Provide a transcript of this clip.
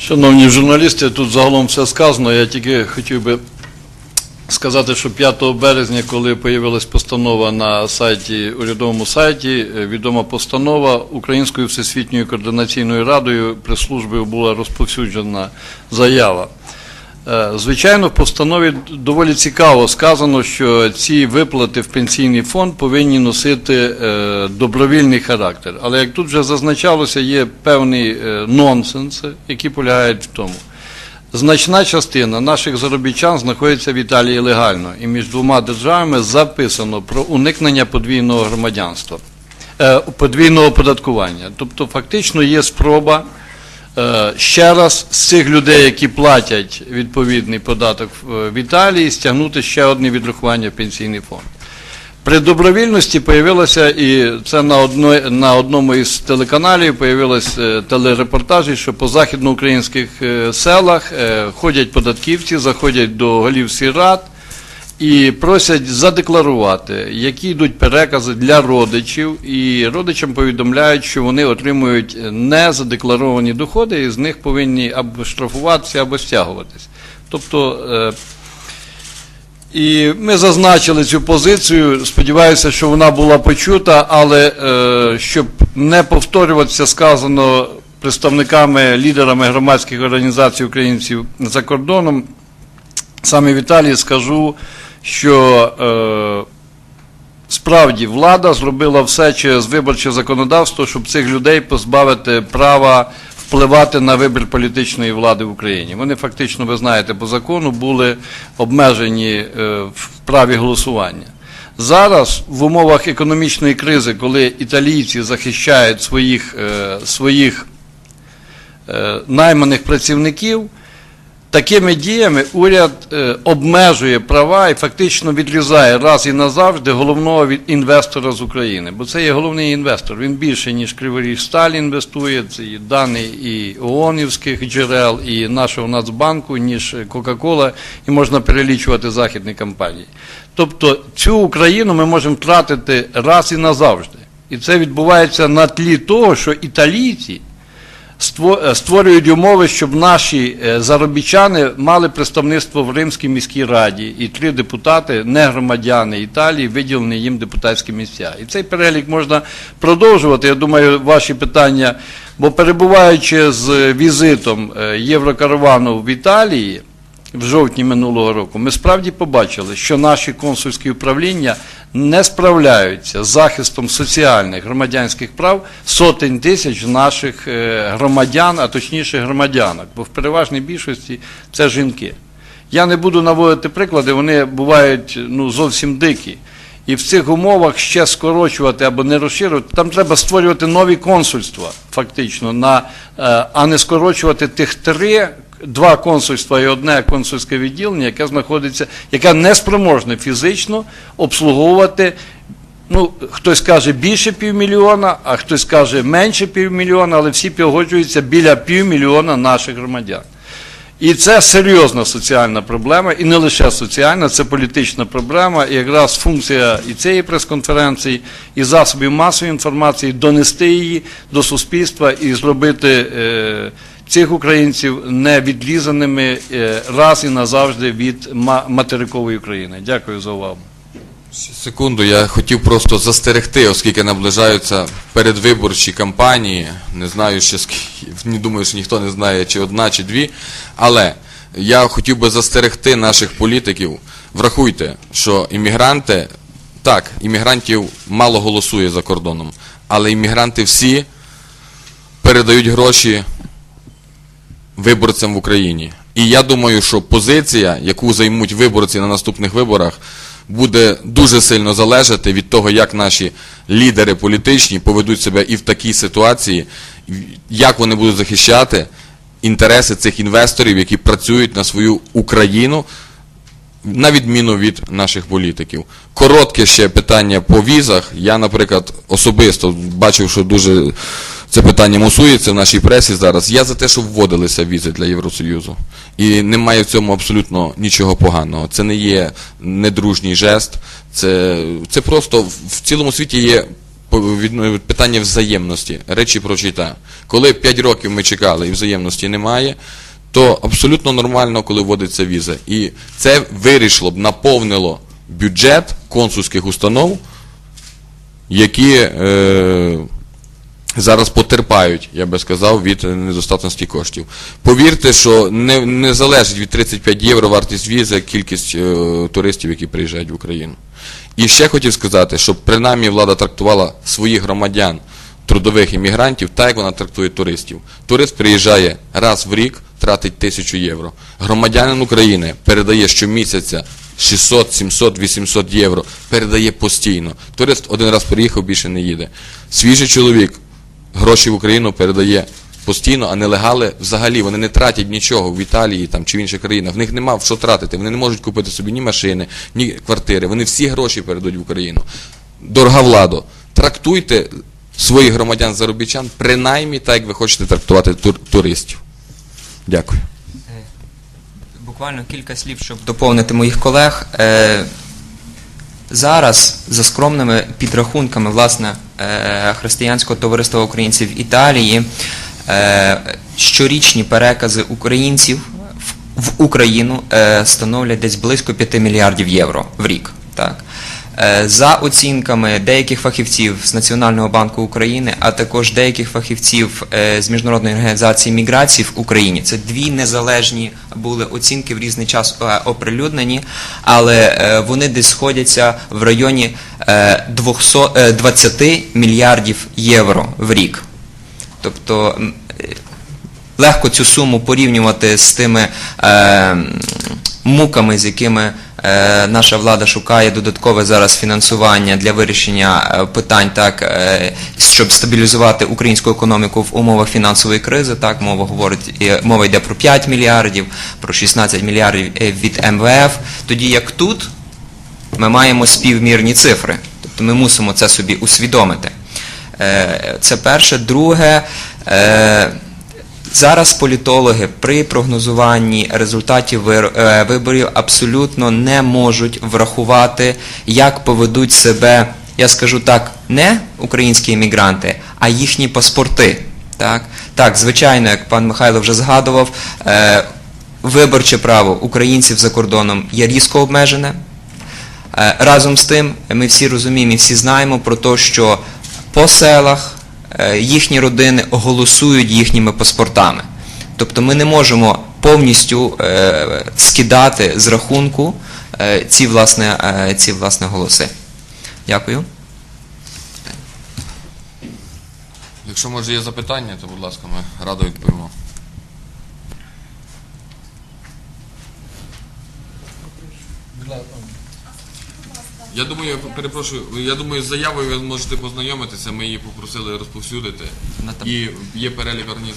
Шановні журналісти, тут загалом все сказано. Я тільки хотів би сказати, що 5 березня, коли появилась постанова на сайті, урядовому сайті, е, відома постанова Українською всесвітньою координаційною радою прес-службою була розповсюджена заява. Е, Звичайно, в постанові доволі цікаво сказано, що ці виплати в пенсійний фонд повинні носити е, добровільний характер. Але як тут вже зазначалося, є певні е, нонсенси, які полягають в тому. Значна частина наших заробітчан знаходиться в Італії легально, і між двома державами записано про уникнення подвійного громадянства, подвійного оподаткування. Тобто, фактично є спроба ще раз з цих людей, які платять відповідний податок в в Італії, стягнути ще одне відрахування в пенсійний фонд. При добровільності появилося, і це на, одно, на одному із телеканалів появилось е, телерепортажі, що по західноукраїнських е, селах е, ходять податківці, заходять до голів сільрад і просять задекларувати, які йдуть перекази для родичів, і родичам повідомляють, що вони отримують незадекларовані доходи, і з них повинні або штрафуватися, або стягуватись. Тобто е, і ми зазначили цю позицію. Сподіваюся, що вона була почута, але е, щоб не повторюватися сказано представниками, лідерами громадських організацій українців за кордоном, саме в Італії скажу, що е, справді влада зробила все через виборче законодавство, щоб цих людей позбавити права впливати на вибір політичної влади в Україні. Вони фактично, ви знаєте, по закону були обмежені е, в праві голосування. Зараз в умовах економічної кризи, коли італійці захищають своїх, е, своїх е, найманих працівників, Такими діями уряд е, обмежує права і фактично відрізає раз і назавжди головного інвестора з України. Бо це є головний інвестор. Він більше, ніж Криворіж Сталь інвестує, це і дані і ООНівських джерел, і нашого Нацбанку, ніж Кока-Кола, і можна перелічувати західні компанії. Тобто цю Україну ми можемо втратити раз і назавжди. І це відбувається на тлі того, що італійці створюють умови, щоб наші е, заробітчани мали представництво в Римській міській раді, і три депутати, не громадяни Італії, виділені їм депутатські місця. І цей перелік можна продовжувати. Я думаю, ваші питання, бо перебуваючи з візитом е, Єврокаравану в Італії. В жовтні минулого року ми справді побачили, що наші консульські управління не справляються з захистом соціальних громадянських прав сотень тисяч наших е, громадян, а точніше громадянок, бо в переважній більшості це жінки. Я не буду наводити приклади, вони бувають ну, зовсім дикі. І в цих умовах ще скорочувати або не розширювати, там треба створювати нові консульства, фактично, на, е, а не скорочувати тих три, два консульства і одне консульське відділення, яке знаходиться, яке не спроможне фізично обслуговувати. Ну, хтось каже більше півмільйона, а хтось каже менше півмільйона, але всі погоджуються біля півмільйона наших громадян. І це серйозна соціальна проблема, і не лише соціальна, це політична проблема. І якраз функція і цієї прес-конференції, і засобів масової інформації донести її до суспільства і зробити е, цих українців невідлізаними е, раз і назавжди від материкової України. Дякую за увагу. Секунду, я хотів просто застерегти, оскільки наближаються передвиборчі кампанії. Не знаю ще не думаю, що ніхто не знає, чи одна, чи дві. Але я хотів би застерегти наших політиків. Врахуйте, що іммігранти, так, іммігрантів мало голосує за кордоном, але іммігранти всі передають гроші виборцям в Україні. І я думаю, що позиція, яку займуть виборці на наступних виборах, буде дуже сильно залежати від того, як наші лідери політичні поведуть себе і в такій ситуації, як вони будуть захищати інтереси цих інвесторів, які працюють на свою Україну, на відміну від наших політиків. Коротке ще питання по візах. Я, наприклад, особисто бачив, що дуже це питання мусується в нашій пресі зараз. Я за те, щоб вводилися візи для Євросоюзу. І немає в цьому абсолютно нічого поганого. Це не є недружній жест, це, це просто в цілому світі є питання взаємності, речі прочита. Коли 5 років ми чекали і взаємності немає, то абсолютно нормально, коли вводиться віза. І це вирішило б, наповнило бюджет консульських установ, які е, зараз потерпають, я би сказав, від недостатності коштів. Повірте, що не, не залежить від 35 євро вартість візи кількість е, туристів, які приїжджають в Україну. І ще хотів сказати, щоб принаймні влада трактувала своїх громадян, трудових іммігрантів, так як вона трактує туристів. Турист приїжджає раз в рік, тратить тисячу євро. Громадянин України передає щомісяця 600, 700, 800 євро, передає постійно. Турист один раз приїхав, більше не їде. Свіжий чоловік гроші в Україну передає постійно, а нелегали взагалі вони не тратять нічого в Італії там, чи в інших країнах. В них нема в що тратити. Вони не можуть купити собі ні машини, ні квартири. Вони всі гроші передають в Україну. Дорога владо, трактуйте своїх громадян заробітчан принаймні так, як ви хочете трактувати тур- туристів. Дякую. Буквально кілька слів, щоб доповнити моїх колег. Зараз, за скромними підрахунками власне, е, Християнського товариства українців Італії, е, щорічні перекази українців в, в Україну е, становлять десь близько 5 мільярдів євро в рік. Так? Е, За оцінками деяких фахівців з Національного банку України, а також деяких фахівців е, з Міжнародної організації міграції в Україні, це дві незалежні були оцінки в різний час е, оприлюднені, але вони десь сходяться в районі е, 200, е, 20 мільярдів євро в рік. Тобто легко цю суму порівнювати з тими муками, з якими наша влада шукає додаткове зараз фінансування для вирішення е, питань, так е, щоб стабілізувати українську економіку в умовах фінансової кризи. Так мова говорить мова йде про 5 мільярдів, про 16 мільярдів е, від МВФ. Тоді як тут ми маємо співмірні цифри. Тобто ми мусимо це собі усвідомити. Е, Це перше. Друге, е, зараз політологи при прогнозуванні результатів е, виборів абсолютно не можуть врахувати, як поведуть себе, я скажу так, не українські іммігранти, а їхні паспорти. Так, так звичайно, як пан Михайло вже згадував, е, виборче право українців за кордоном є різко обмежене. Е, Разом з тим, ми всі розуміємо і всі знаємо про те, що по селах їхні родини голосують їхніми паспортами. Тобто ми не можемо повністю е, скидати з рахунку е, ці, власне, е, ці власне голоси. Дякую. Якщо може є запитання, то будь ласка, ми радо відповімо. Я думаю, перепрошую, я думаю, з заявою ви можете познайомитися, ми її попросили розповсюдити. І є перелік організацій.